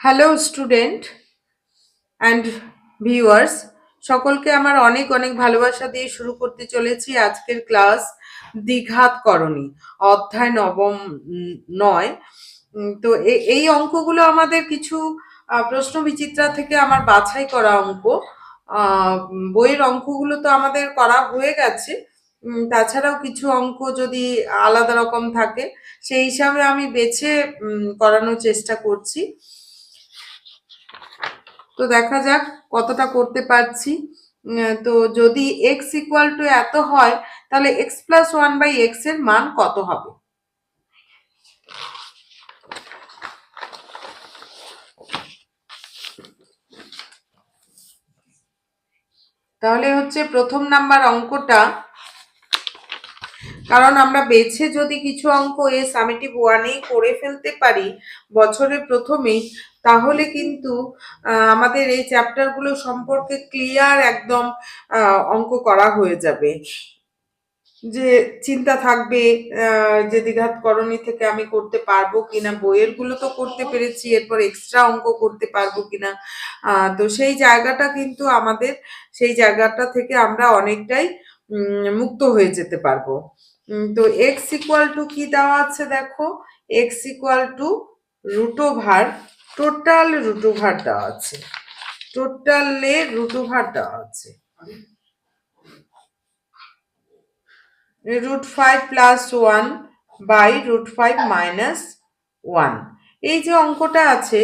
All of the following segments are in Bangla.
হ্যালো স্টুডেন্ট অ্যান্ড ভিউয়ার্স সকলকে আমার অনেক অনেক ভালোবাসা দিয়ে শুরু করতে চলেছি আজকের ক্লাস দ্বিঘাত করণী, অধ্যায় নবম নয়। তো এই অঙ্কগুলো আমাদের কিছু প্রশ্ন বিচিত্রা থেকে আমার বাছাই করা অঙ্ক। বইয়ের অঙ্কগুলো তো আমাদের করা হয়ে গেছে। তাছাড়াও কিছু অঙ্ক যদি আলাদা রকম থাকে, সেই হিসাবে আমি বেছে করানোর চেষ্টা করছি। তো দেখা যাক কতটা করতে পারছি। তো যদি এক্স ইকুয়াল টু এত হয়, তাহলে এক্স প্লাস ওয়ান বাই এক্সের মান কত হবে? তাহলে হচ্ছে প্রথম নাম্বার অঙ্কটা কারণ আমরা বেছে যদি কিছু অঙ্ক এ সামেটিভ ওয়ানেই করে ফেলতে পারি বছরের প্রথমেই, তাহলে কিন্তু আমাদের এই চ্যাপ্টারগুলো সম্পর্কে ক্লিয়ার একদম অঙ্ক করা হয়ে যাবে। যে চিন্তা থাকবে যে দ্বিঘাত করণী থেকে আমি করতে পারব কিনা, বইয়েরগুলো তো করতে পেরেছি, এরপর এক্সট্রা অঙ্ক করতে পারব কিনা তো সেই জায়গাটা কিন্তু আমাদের, সেই জায়গাটা থেকে আমরা অনেকটাই মুক্ত হয়ে যেতে পারব। তো এক্স ইকুয়াল টু কি দেওয়া আছে দেখো? X equal to root over total root over দেওয়া আছে। টোটালে রুটোভার দেওয়া আছে। Root five plus one by root five minus one এই যে অঙ্কটা আছে,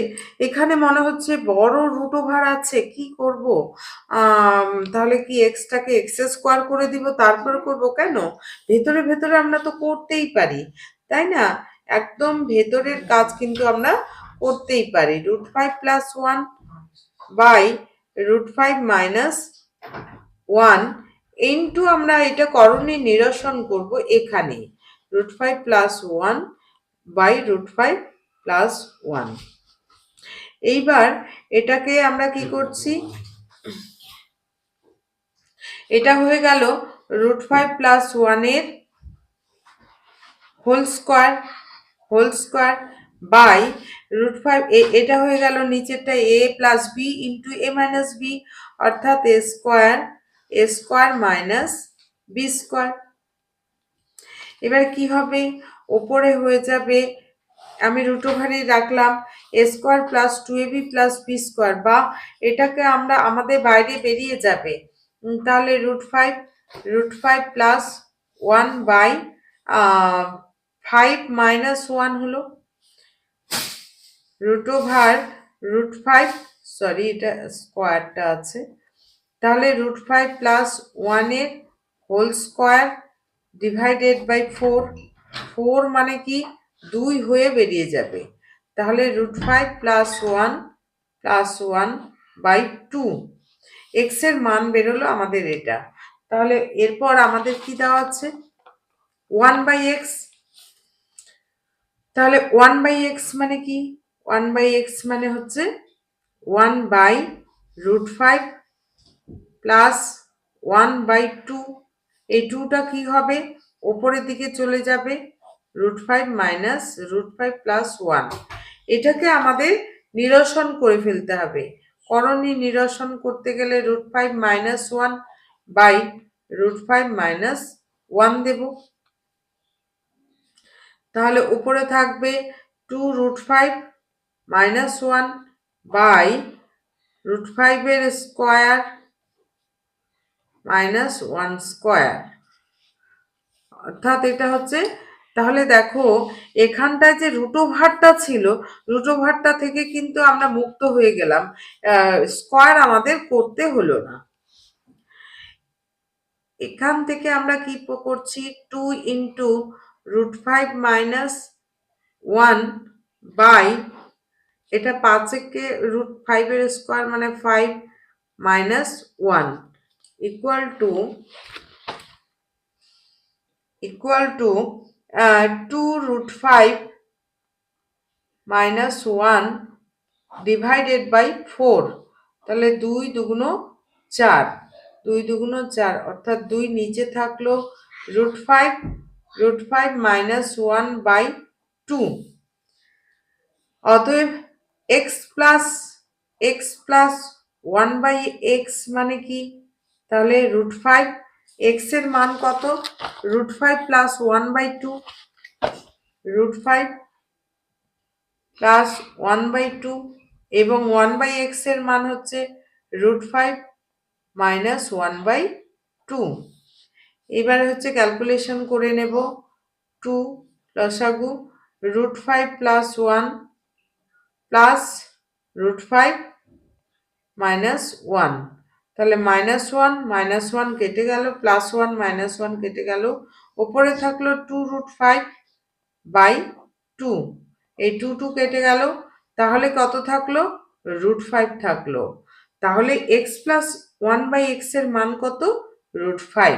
এখানে মনে হচ্ছে বড় রুট ওভার আছে, কি করব? তাহলে কি এক্সটাকে এক্স স্কোয়ার করে দিব, তারপর করব কেন? ভেতরে ভেতরে আমরা তো করতেই পারি, তাই না? একদম ভেতরের কাজ কিন্তু আমরা করতেই পারি root five plus one by root five minus one into আমরা এটা করণে নিরসন করব এখানে root five plus one by root five plus one এইবার এটাকে আমরা কি করছি? এটা হয়ে গেল রুট ফাইভ প্লাস ওয়ানের whole square whole square by root five এটা হয়ে গেল নিচেরটা A plus B into A minus B অর্থাৎ A square A square minus B square এবার কি হবে? ওপরে হয়ে যাবে আমি রুট রাখলাম A square plus two A B plus B square বা এটাকে আমরা আমাদের বাইরে বেরিয়ে যাবে। তাহলে root five root five plus one by five minus one হলো। Root over root five sorry এটা স্কোয়ারটা আছে। তাহলে রুট ফাইভ প্লাস ওয়ানের whole square divided by four four মানে কি? দুই হয়ে বেরিয়ে যাবে। তাহলে root five plus one plus one by two এক্সের মান বেরোলো আমাদের এটা। তাহলে এরপর আমাদের কি দেওয়া আছে? ওয়ান বাই এক্স তাহলে ওয়ান বাই এক্স মানে কি? ওয়ান বাই এক্স মানে হচ্ছে one by root five plus one by two এই টুটা কি হবে? ওপরের দিকে চলে যাবে। Root five minus root five plus one এটাকে আমাদের নিরসন করে ফেলতে হবে। করণী নিরসন করতে গেলে root five minus one by root five minus one দেব। তাহলে উপরে থাকবে two root five minus one by root ফাইভের স্কোয়ার মাইনাস ওয়ান স্কোয়ার অর্থাৎ এটা হচ্ছে তাহলে দেখো, এখানটায় যে রুটো ভারটা ছিল, রুটো ভারটা থেকে কিন্তু আমরা মুক্ত হয়ে গেলাম। স্কোয়ার আমাদের করতে হলো না। এখান থেকে আমরা কি করছি? Two into root five minus one by এটা পাঁচকে রুট ফাইভের স্কোয়ার মানে five minus one equal to equal to two root five minus one divided by four তাহলে দুই দুগুণ চার, দুই দুগুণ চার, অর্থাৎ দুই নিচে থাকল root five root five minus one by two অতএব x plus x plus one by x মানে কি? তাহলে রুট ফাইভ এক্সের মান কত? Root five plus one by two root five plus one by two এবং ওয়ান বাই এক্সের মান হচ্ছে root five minus one by two এবারে হচ্ছে ক্যালকুলেশন করে নেব। টু লসাগু root five plus one plus root five minus one তাহলে মাইনাস ওয়ান মাইনাস ওয়ান কেটে গেল প্লাস ওয়ান মাইনাস ওয়ান কেটে গেল। ওপরে থাকল two root five by two এই টু টু কেটে গেল। তাহলে কত থাকল? রুট ফাইভ থাকল। তাহলে এক্স প্লাস ওয়ান বাই এক্সের মান কত? রুট ফাইভ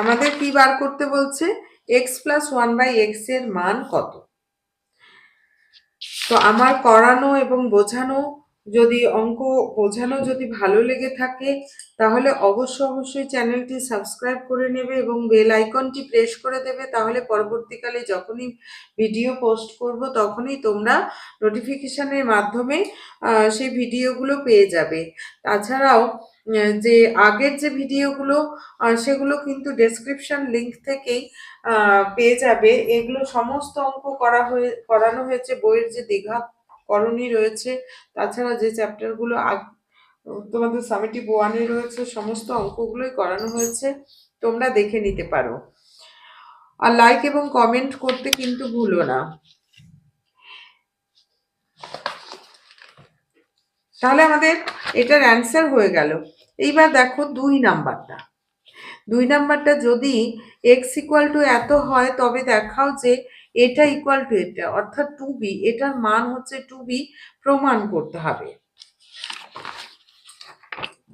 আমাদের কি বার করতে বলছে? এক্স প্লাস ওয়ান বাই এক্সের মান কত? তো আমার করানো এবং বোঝানো যদি, অঙ্ক বোঝানো যদি ভালো লেগে থাকে, তাহলে অবশ্য অবশ্যই চ্যানেলটি সাবস্ক্রাইব করে নেবে এবং বেল আইকনটি প্রেস করে দেবে। তাহলে পরবর্তীকালে যখনই ভিডিও পোস্ট করব, তখনই তোমরা নোটিফিকেশানের মাধ্যমে সেই ভিডিওগুলো পেয়ে যাবে। তাছাড়াও যে আগের যে ভিডিওগুলো সেগুলো কিন্তু ডেসক্রিপশন লিংক থেকেই পেয়ে যাবে। এগুলো সমস্ত অঙ্ক করা হয়ে, করানো হয়েছে। বইয়ের যে দীঘা করণী রয়েছে, তাছাড়া যে চ্যাপ্টারগুলো আগ, তোমাদের সামেটিভ ওয়ানে রয়েছে, সমস্ত অঙ্কগুলোই করানো হয়েছে। তোমরা দেখে নিতে পারো। আর লাইক এবং কমেন্ট করতে কিন্তু ভুলো না। তাহলে আমাদের এটার অ্যান্সার হয়ে গেল। এইবার দেখো দুই নাম্বারটা। দুই নাম্বারটা যদি এক্স ইকুয়াল টু এত হয়, তবে দেখাও যে এটা ইকুয়াল টু এটা, অর্থাৎ টু বি এটার মান হচ্ছে টু বি প্রমাণ করতে হবে।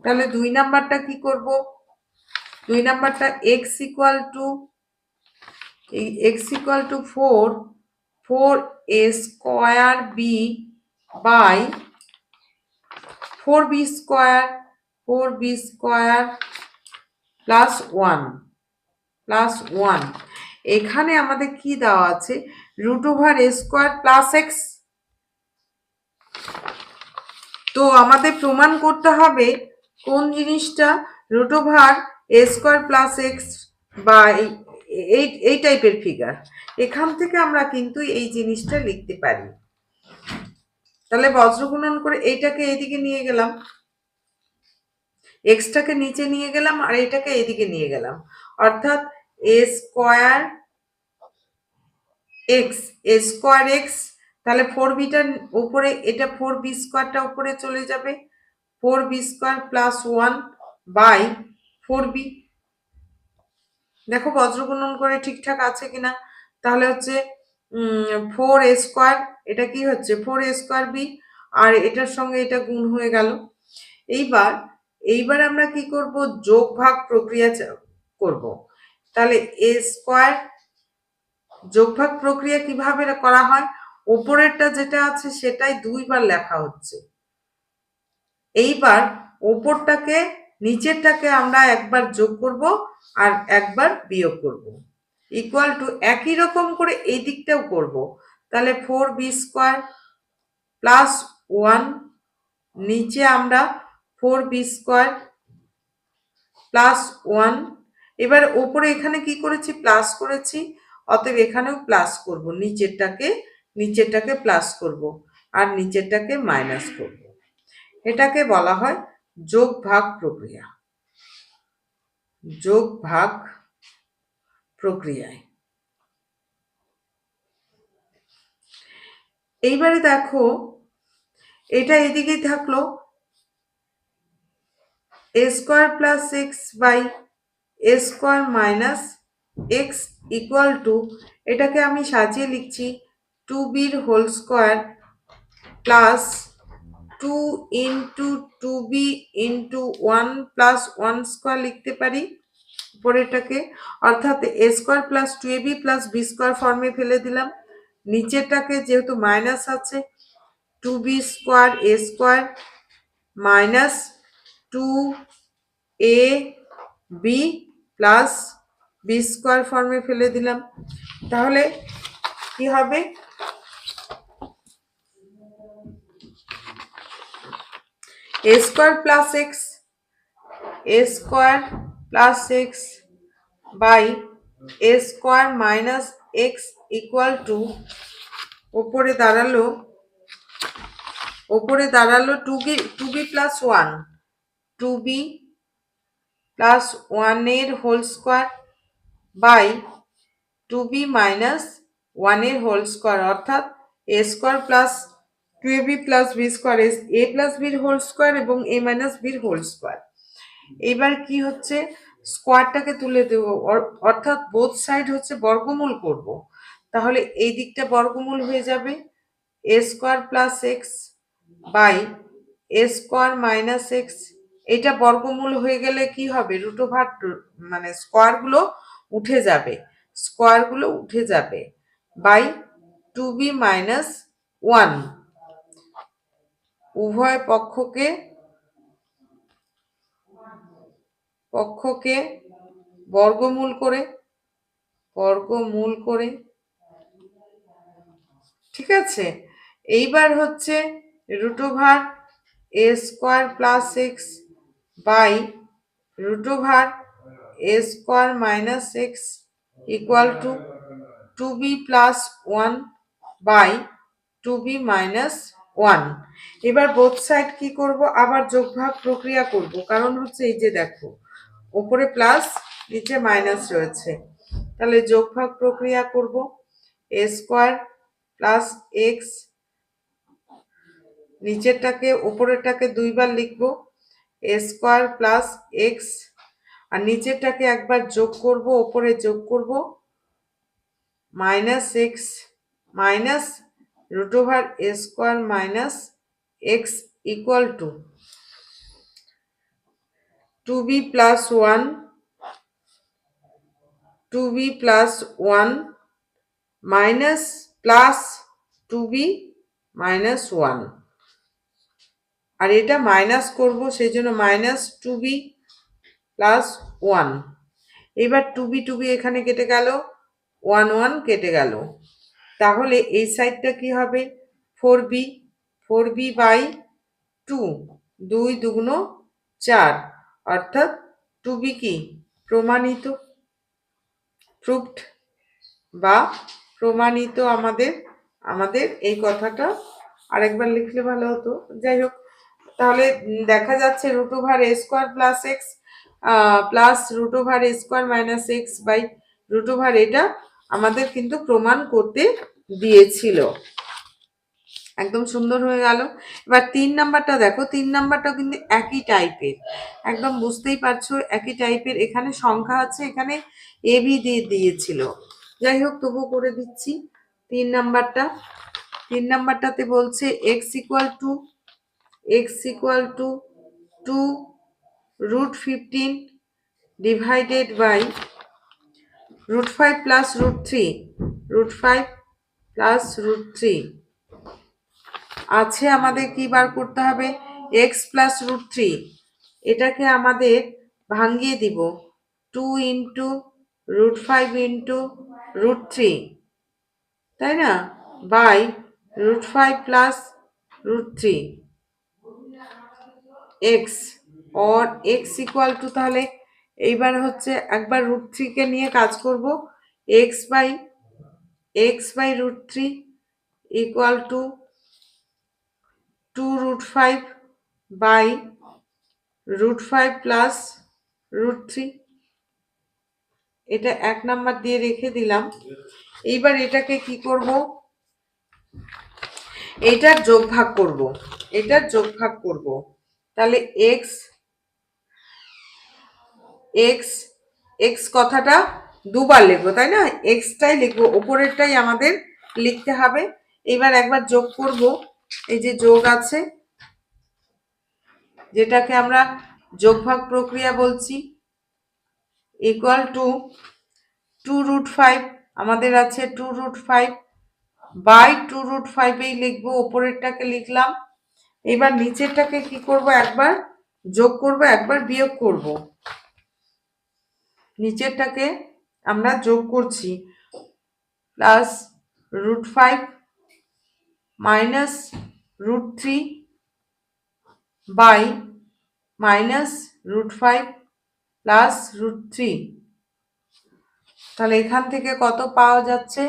তাহলে দুই নাম্বারটা কি করব? দুই নাম্বারটা x equal to x equal to four four a square b by four b square four b square plus one plus one. এখানে আমাদের কি দেওয়া আছে? Root over a square plus x. তো আমাদের প্রমাণ করতে হবে কোন জিনিসটা? Root over a square plus x বা এই- এই টাইপের ফিগার। এখান থেকে আমরা কিন্তু এই জিনিসটা লিখতে পারি। তাহলে বজ্রগুণন করে এইটাকে এদিকে নিয়ে গেলাম। এক্সটাকে নিচে নিয়ে গেলাম আর এটাকে এদিকে নিয়ে গেলাম। অর্থাৎ a square x, a square x, তাহলে ফোর বিটার উপরে, এটা ফোর বি স্কোয়ারটা উপরে চলে যাবে। Four b square plus one by four b. দেখো বজ্রগুণন করে ঠিকঠাক আছে কিনা? তাহলে হচ্ছে ফোর এ স্কোয়ার, এটা কি হচ্ছে? ফোর এ স্কোয়ার বি, আর এটার সঙ্গে এটা গুণ হয়ে গেল। এইবার এইবার আমরা কি করব? যোগ ভাগ প্রক্রিয়া করব। তাহলে এ স্কোয়ার যোগভাগ প্রক্রিয়া কীভাবে করা হয়? ওপরেরটা যেটা আছে সেটাই দুইবার লেখা হচ্ছে। এইবার ওপরটাকে, নিচেরটাকে আমরা একবার যোগ করব আর একবার বিয়োগ করব। ইকুয়াল টু একই রকম করে এই দিকটাও করব। তাহলে four b square plus one নিচে আমরা four b square plus one. এবার ওপরে এখানে কি করেছি? প্লাস করেছি। অতএব এখানেও প্লাস করব। নিচেরটাকে নিচেরটাকে প্লাস করব আর নিচেরটাকে মাইনাস করব। এটাকে বলা হয় যোগ ভাগ প্রক্রিয়া। যোগ ভাগ প্রক্রিয়ায়। এইবারে দেখো, এটা এদিকেই থাকল। A square plus x by a square minus x equal to এটাকে আমি সাজিয়ে লিখছি টু বির whole square plus two into two b into one plus one square লিখতে পারি, উপরেরটাকে। অর্থাৎ a square plus two a b plus b square ফর্মে ফেলে দিলাম। নিচেরটাকে যেহেতু মাইনাস আছে two b square a square minus two a b plus b square ফর্মে ফেলে দিলাম। তাহলে কি হবে? A square plus x a square plus x by a square minus x equal to ওপরে দাঁড়াল ওপরে দাঁড়াল two b two b plus one two b plus ওয়ানের whole square by two b minus ওয়ানের হোল স্কোয়ার অর্থাৎ a square plus two b plus b square a plus বির হোল স্কোয়ার এবং এ মাইনাস বির হোল স্কোয়ার এইবার কি হচ্ছে? স্কোয়ারটাকে তুলে দেব, অর- অর্থাৎ বোথ সাইড হচ্ছে বর্গমূল করব। তাহলে এই দিকটা বর্গমূল হয়ে যাবে a square plus x by a square minus x এটা বর্গমূল হয়ে গেলে কি হবে? রুট ওভার মানে স্কোয়ারগুলো উঠে যাবে। স্কোয়ারগুলো উঠে যাবে by two b minus one উভয় পক্ষকে পক্ষকে বর্গমূল করে বর্গমূল করে। ঠিক আছে? এইবার হচ্ছে root over a square plus x by root over a square minus x equal to two b plus one by two b minus one. এবার বোথ সাইড কি করব? আবার যোগভাগ প্রক্রিয়া করব। কারণ হচ্ছে এই যে দেখো, ওপরে প্লাস নিচে মাইনাস রয়েছে। তাহলে যোগভাগ প্রক্রিয়া করব। এ স্কোয়ার প্লাস এক্স, নিচেরটাকে, ওপরেরটাকে দুইবার লিখব। এ স্কোয়ার প্লাস এক্স আর নিচেরটাকে একবার যোগ করব, ওপরে যোগ করব minus x minus root over a square minus x equal to two b plus one two b plus one minus plus two b minus one আর এটা মাইনাস করব সেই জন্য minus two b plus one এবার টু বি টু বি এখানে কেটে গেল ওয়ান ওয়ান কেটে গেল। তাহলে এই সাইডটা কি হবে? Four b four b by two দুই দুগুণ চার। অর্থাৎ টু বি কি? প্রমাণিত। প্রুফড বা প্রমাণিত আমাদের আমাদের এই কথাটা আরেকবার লিখলে ভালো হতো। যাই হোক। তাহলে দেখা যাচ্ছে root over a square plus x plus root over a square minus x by root over এটা আমাদের কিন্তু প্রমাণ করতে দিয়েছিল। একদম সুন্দর হয়ে গেল। এবার তিন নাম্বারটা দেখো, তিন নাম্বারটা কিন্তু একই টাইপের একদম বুঝতেই পারছ, একই টাইপের এখানে সংখ্যা আছে, এখানে এ বি দিয়ে দিয়েছিল। যাই হোক তবু করে দিচ্ছি। তিন নাম্বারটা, তিন নাম্বারটাতে বলছে x equal to x equal to two root fifteen divided by root five plus root three root five plus root three আছে আমাদের কি বার করতে হবে? এক্স প্লাস রুট থ্রি এটাকে আমাদের ভাঙিয়ে দিব। Two into root five into root three তাই না? By root five plus root three x or x equal to তাহলে এইবার হচ্ছে একবার রুট থ্রিকে নিয়ে কাজ করব। X by x by root three equal to two root five by root five plus root three এটা এক নাম্বার দিয়ে রেখে দিলাম। এইবার এটাকে কি করব? এটার যোগ ভাগ করব। এটার যোগ ভাগ করব। তাহলে এক্স এক্স এক্স কথাটা দুবার লিখব, তাই না? এক্সটাই লিখব, ওপরেরটাই আমাদের লিখতে হবে। এবার একবার যোগ করব, এই যে যোগ আছে, যেটাকে আমরা যোগভাগ প্রক্রিয়া বলছি equal to two root five আমাদের আছে two root five by two root ফাইভেই লিখব, ওপরেরটাকে লিখলাম। এবার নিচেরটাকে কি করব? একবার যোগ করব, একবার বিয়োগ করব। নিচেরটাকে আমরা যোগ করছি। Plus root five minus root three by minus root five plus root three. তাহলে এখান থেকে কত পাওয়া যাচ্ছে?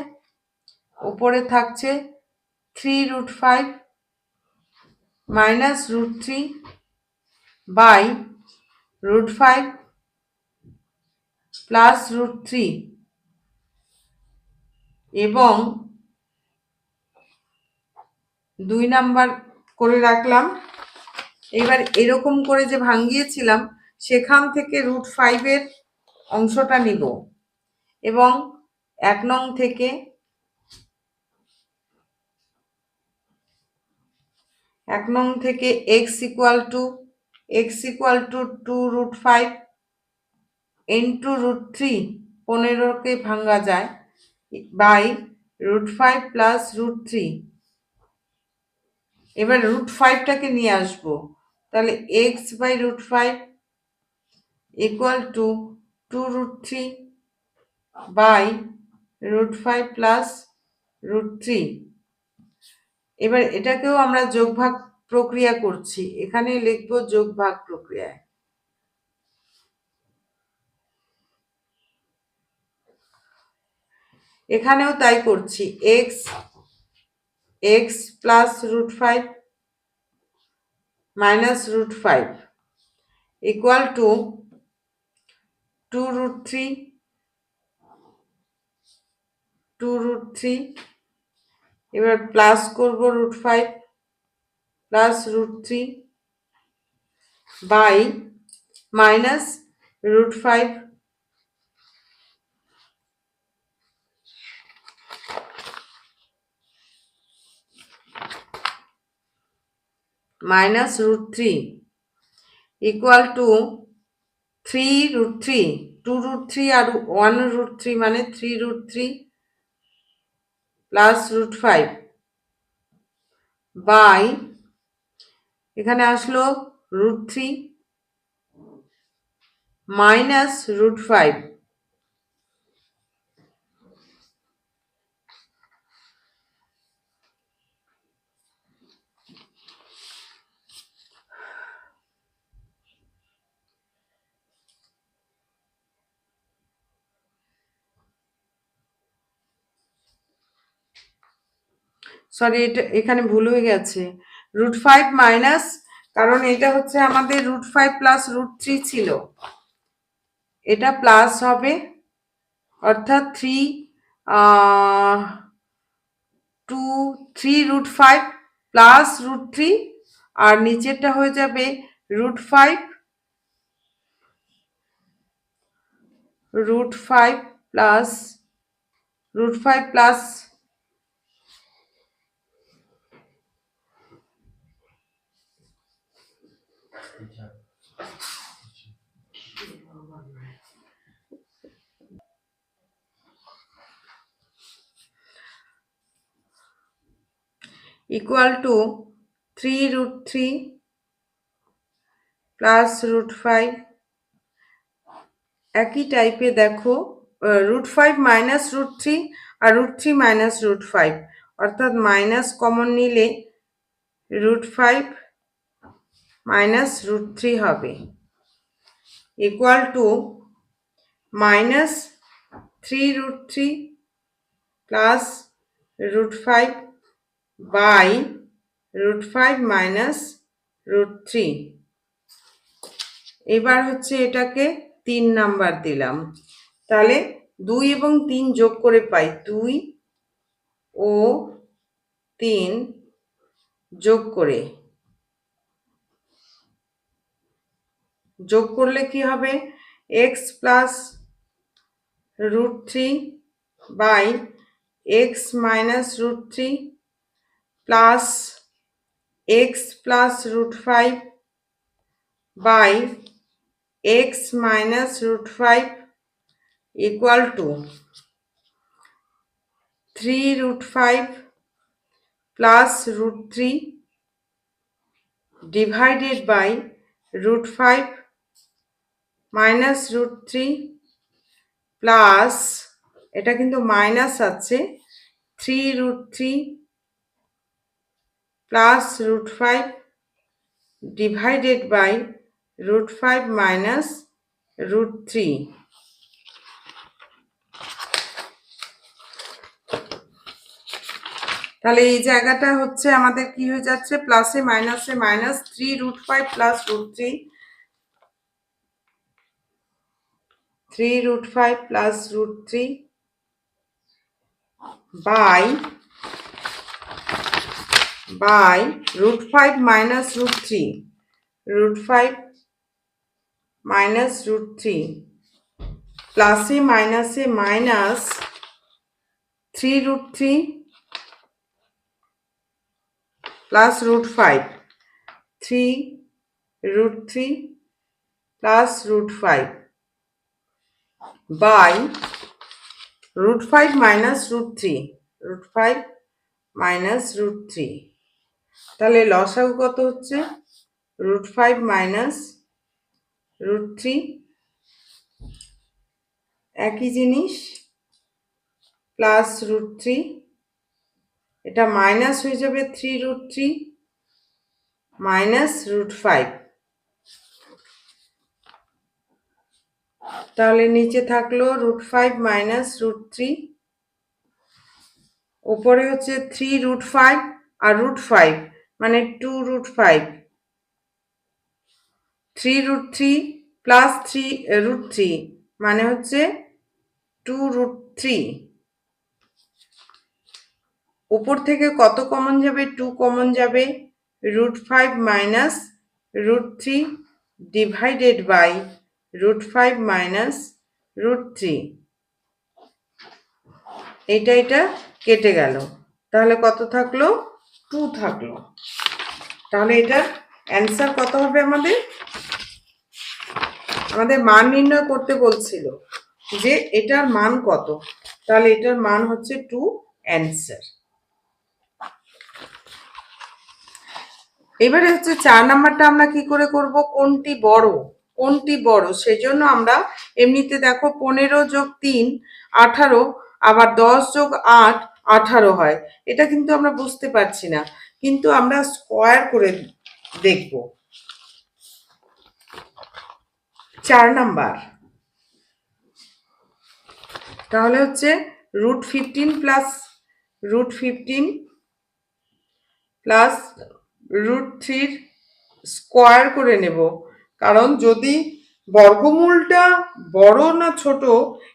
ওপরে থাকছে three root five minus root three by root five plus root three এবং দুই নাম্বার করে রাখলাম। এবার এরকম করে যে ভাঙিয়েছিলাম, সেখান থেকে রুট ফাইভের অংশটা নিব। এবং এক নং থেকে এক নং থেকে x equal to x equal to two root five into root three পনেরোকে ভাঙ্গা যায় by root five plus root three এবার রুট ফাইভটাকে নিয়ে আসব। তাহলে x by root five equal to two root three by root five plus root three এবার এটাকেও আমরা যোগভাগ প্রক্রিয়া করছি। এখানে লিখব যোগভাগ প্রক্রিয়ায়। এখানেও তাই করছি। X x plus root five minus root five equal to two root three two root three এবার প্লাস করব root five plus root three by minus root five minus root three equal to three root three two root three R one root three মানে three root three plus root five by এখানে আসলো root three minus root five sorry এটা এখানে ভুল হয়ে গেছে। রুট ফাইভ মাইনাস কারণ এটা হচ্ছে আমাদের root five plus root three ছিল। এটা প্লাস হবে, অর্থাৎ three two three root five plus root three আর নিচেরটা হয়ে যাবে root five root five plus root five plus equal to 3 root 3 plus root five একই টাইপে দেখো root five minus root three আর root three minus root five অর্থাৎ মাইনাস কমন নিলে root five minus root three হবে। Equal to minus three root three plus root five by root five minus root three. এবার হচ্ছে এটাকে তিন নাম্বার দিলাম। তাহলে দুই এবং তিন যোগ করে পাই দুই ও তিন যোগ করে। যোগ করলে কি হবে? X plus root three by x minus root three plus x plus root five by x minus root five equal to three root five plus root three divided by root five minus root three plus এটা কিন্তু মাইনাস আছে three root three plus root five divided by root five minus root three তাহলে এই জায়গাটা হচ্ছে আমাদের কি হয়ে যাচ্ছে? প্লাসে মাইনাসে minus three root five plus root three three root five plus root three by by root five minus root three root five minus root three প্লাসে মাইনাসে minus three root three plus root five three root three plus root five by root five minus root three root five minus root three তাহলে লসাগু কত হচ্ছে? Root five minus root three. একই জিনিস প্লাস রুট থ্রি। এটা মাইনাস হয়ে যাবে three root three minus root five. তাহলে নিচে থাকল root five minus root three. ওপরে হচ্ছে থ্রি রুট ফাইভ আর রুট ফাইভ। মানে two root five three root three plus three root three মানে হচ্ছে টু রুট থ্রি উপর থেকে কত কমন যাবে? টু কমন যাবে। Root five minus root three divided by root five minus root three এটা এটা কেটে গেল। তাহলে কত থাকল? টু থাকল। তাহলে এটার অ্যান্সার কত হবে আমাদের? আমাদের মান নির্ণয় করতে বলছিল যে এটার মান কত? তাহলে এটার মান হচ্ছে টু অ্যান্সার এবারে হচ্ছে চার নাম্বারটা আমরা কি করে করব? কোনটি বড়? কোনটি বড়? সেজন্য আমরা এমনিতে দেখো পনেরো যোগ তিন আঠারো, আবার দশ যোগ আট আঠারো হয়। এটা কিন্তু আমরা বুঝতে পারছি না। কিন্তু আমরা স্কোয়ার করে দেখব। চার নাম্বার। তাহলে হচ্ছে root fifteen plus root fifteen plus root থ্রির স্কোয়ার করে নেব। কারণ যদি বর্গমূলটা বড় না ছোট,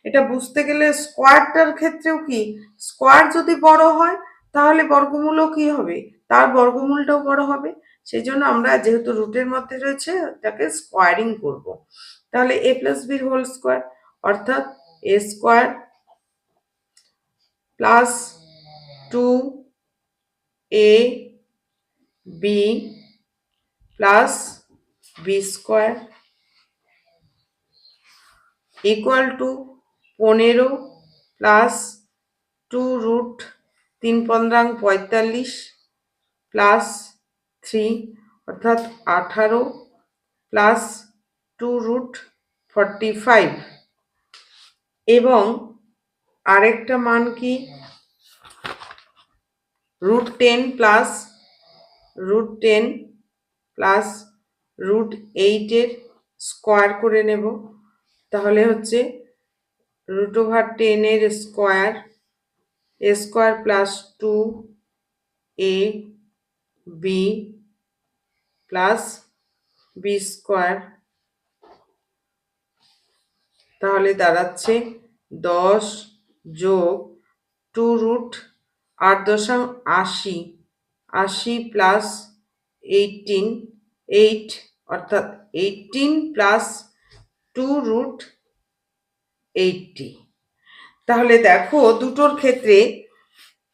এটা বুঝতে গেলে স্কোয়ারটার ক্ষেত্রেও কি? স্কোয়ার যদি বড় হয়, তাহলে বর্গমূলও কি হবে? তার বর্গমূলটাও বড় হবে। সেই জন্য আমরা যেহেতু রুটের মধ্যে রয়েছে, তাকে স্কোয়ারিং করব। তাহলে এ প্লাস বির হোল স্কোয়ার, অর্থাৎ A square plus two A B plus B square. Equal to পনেরো প্লাস টু রুট তিন পনেরাং পঁয়তাল্লিশ প্লাস থ্রি অর্থাৎ আঠারো plus two root forty five এবং আরেকটা মান কি? Root ten plus root ten plus root এইটের স্কোয়ার করে নেব। তাহলে হচ্ছে রুট ওভার টেনের square A square plus two A B plus B square তাহলে দাঁড়াচ্ছে দশ যোগ টু রুট আট দশাং আশি আশি প্লাস এইটিন এইট অর্থাৎ eighteen plus two root eighty. তাহলে দেখো দুটোর ক্ষেত্রে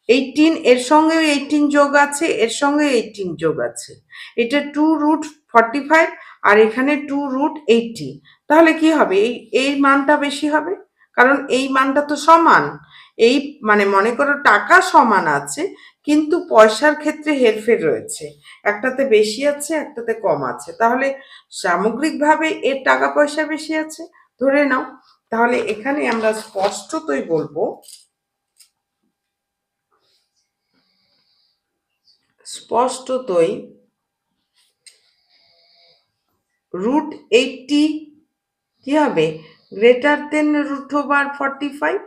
এইটিন, এর সঙ্গে এইটিন যোগ আছে, এর সঙ্গে এইটিন যোগ আছে। এটা টু রুট ফর্টি ফাইভ আর এখানে টু রুট এইটটি। তাহলে কি হবে? এই এই মানটা বেশি হবে? কারণ এই মানটা তো সমান। এই মানে মনে করো টাকা সমান আছে কিন্তু পয়সার ক্ষেত্রে হেরফের রয়েছে। একটাতে বেশি আছে, একটাতে কম আছে। তাহলে সামগ্রিকভাবে এর টাকা পয়সা বেশি আছে? ধরে নাও। তাহলে এখানে আমরা স্পষ্টতই বলব, স্পষ্টতই রুট এইটটি কি হবে? Greater than root over forty five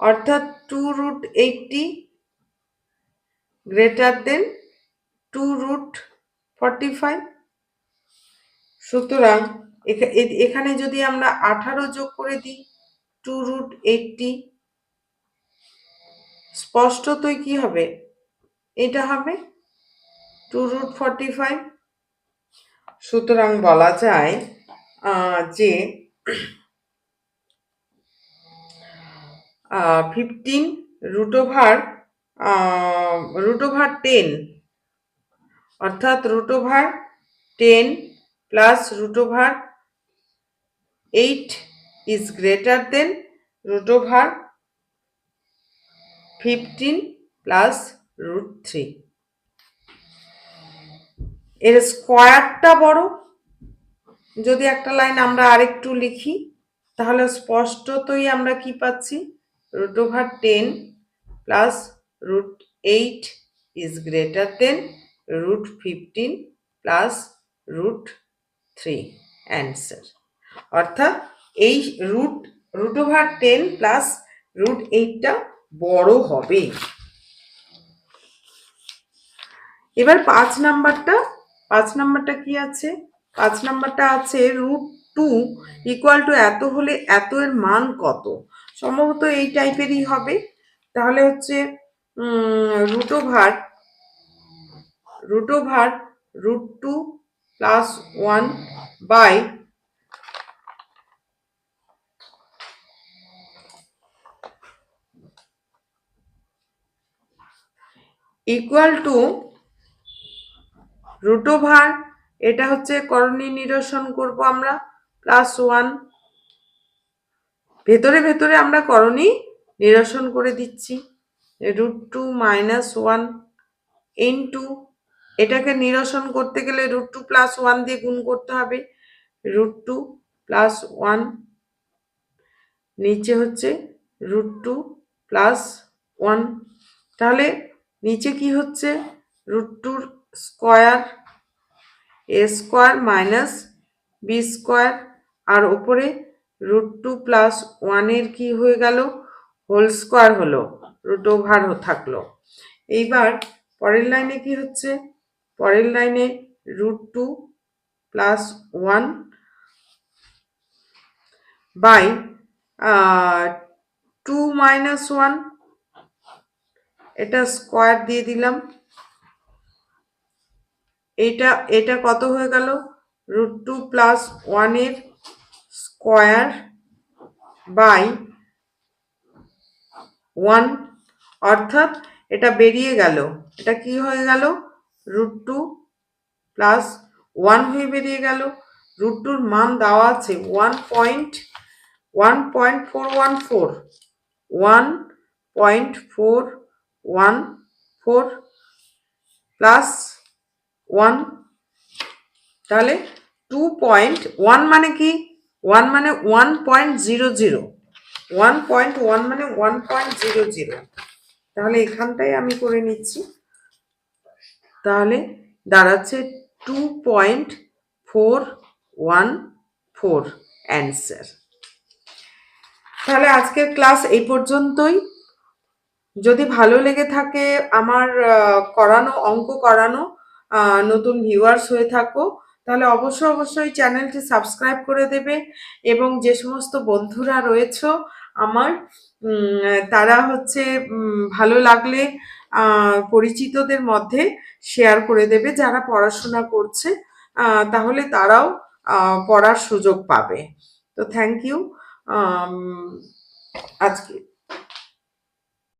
অর্থাৎ two root eighty greater than two root forty five সুতরাং এখানে যদি আমরা আঠারো যোগ করে দিই টু রুট এইটটি স্পষ্টতই কি হবে? এটা হবে টু রুট ফর্টি ফাইভ সুতরাং বলা যায় যে fifteen root root over ten অর্থাৎ root over ten plus root over eight is greater than root over fifteen plus root three এর স্কোয়ারটা বড়। যদি একটা লাইন আমরা আরেকটু লিখি, তাহলে স্পষ্টতই আমরা কি পাচ্ছি? Root over ten plus root eight is greater than root fifteen plus root three answer অর্থাৎ এই root root over ten plus root এইটটা বড় হবে। এবার পাঁচ নাম্বারটা পাঁচ নাম্বারটা কি আছে? পাঁচ নাম্বারটা আছে রুট টু ইকুয়াল টু এত হলে এত এর মান কত? সম্ভবত এই টাইপেরই হবে। তাহলে হচ্ছে root over root over root two plus one by equal to root over এটা হচ্ছে করণী নিরসন করব আমরা প্লাস ওয়ান ভেতরে ভেতরে আমরা করণী নিরসন করে দিচ্ছি। Root two minus one into এটাকে নিরসন করতে গেলে রুট টু প্লাস ওয়ান দিয়ে গুণ করতে হবে। রুট টু প্লাস ওয়ান নিচে হচ্ছে রুট টু প্লাস ওয়ান তাহলে নিচে কি হচ্ছে? Root tour square A square minus B square আর ওপরে রুট টু প্লাস ওয়ানের কি হয়ে গেল? হোল স্কোয়ার হলো। রুট ওভার থাকল। এইবার পরের লাইনে কি হচ্ছে? পরের লাইনে root two plus one by two minus one. এটা স্কোয়ার দিয়ে দিলাম। এটা এটা কত হয়ে গেল? রুট টু প্লাস ওয়ানের স্কোয়ার বাই ওয়ান অর্থাৎ এটা বেরিয়ে গেল। এটা কি হয়ে গেল? রুট টু প্লাস ওয়ান হয়ে বেরিয়ে গেল। রুট টুর মান দেওয়া আছে one point one point four one four one point four one four plus one তাহলে টু পয়েন্ট ওয়ান মানে কি? ওয়ান মানে one point zero zero one point one মানে ওয়ান পয়েন্ট জিরো জিরো তাহলে এখানটাই আমি করে নিচ্ছি। তাহলে দাঁড়াচ্ছে two point four one four answer তাহলে আজকের ক্লাস এই পর্যন্তই। যদি ভালো লেগে থাকে আমার করানো, অঙ্ক করানো নতুন ভিউয়ার্স হয়ে থাকো, তাহলে অবশ্যই অবশ্যই চ্যানেলটি সাবস্ক্রাইব করে দেবে এবং যে সমস্ত বন্ধুরা রয়েছো আমার তারা হচ্ছে ভালো লাগলে পরিচিতদের মধ্যে শেয়ার করে দেবে, যারা পড়াশোনা করছে তাহলে তারাও পড়ার সুযোগ পাবে। তো থ্যাংক ইউ আজকে।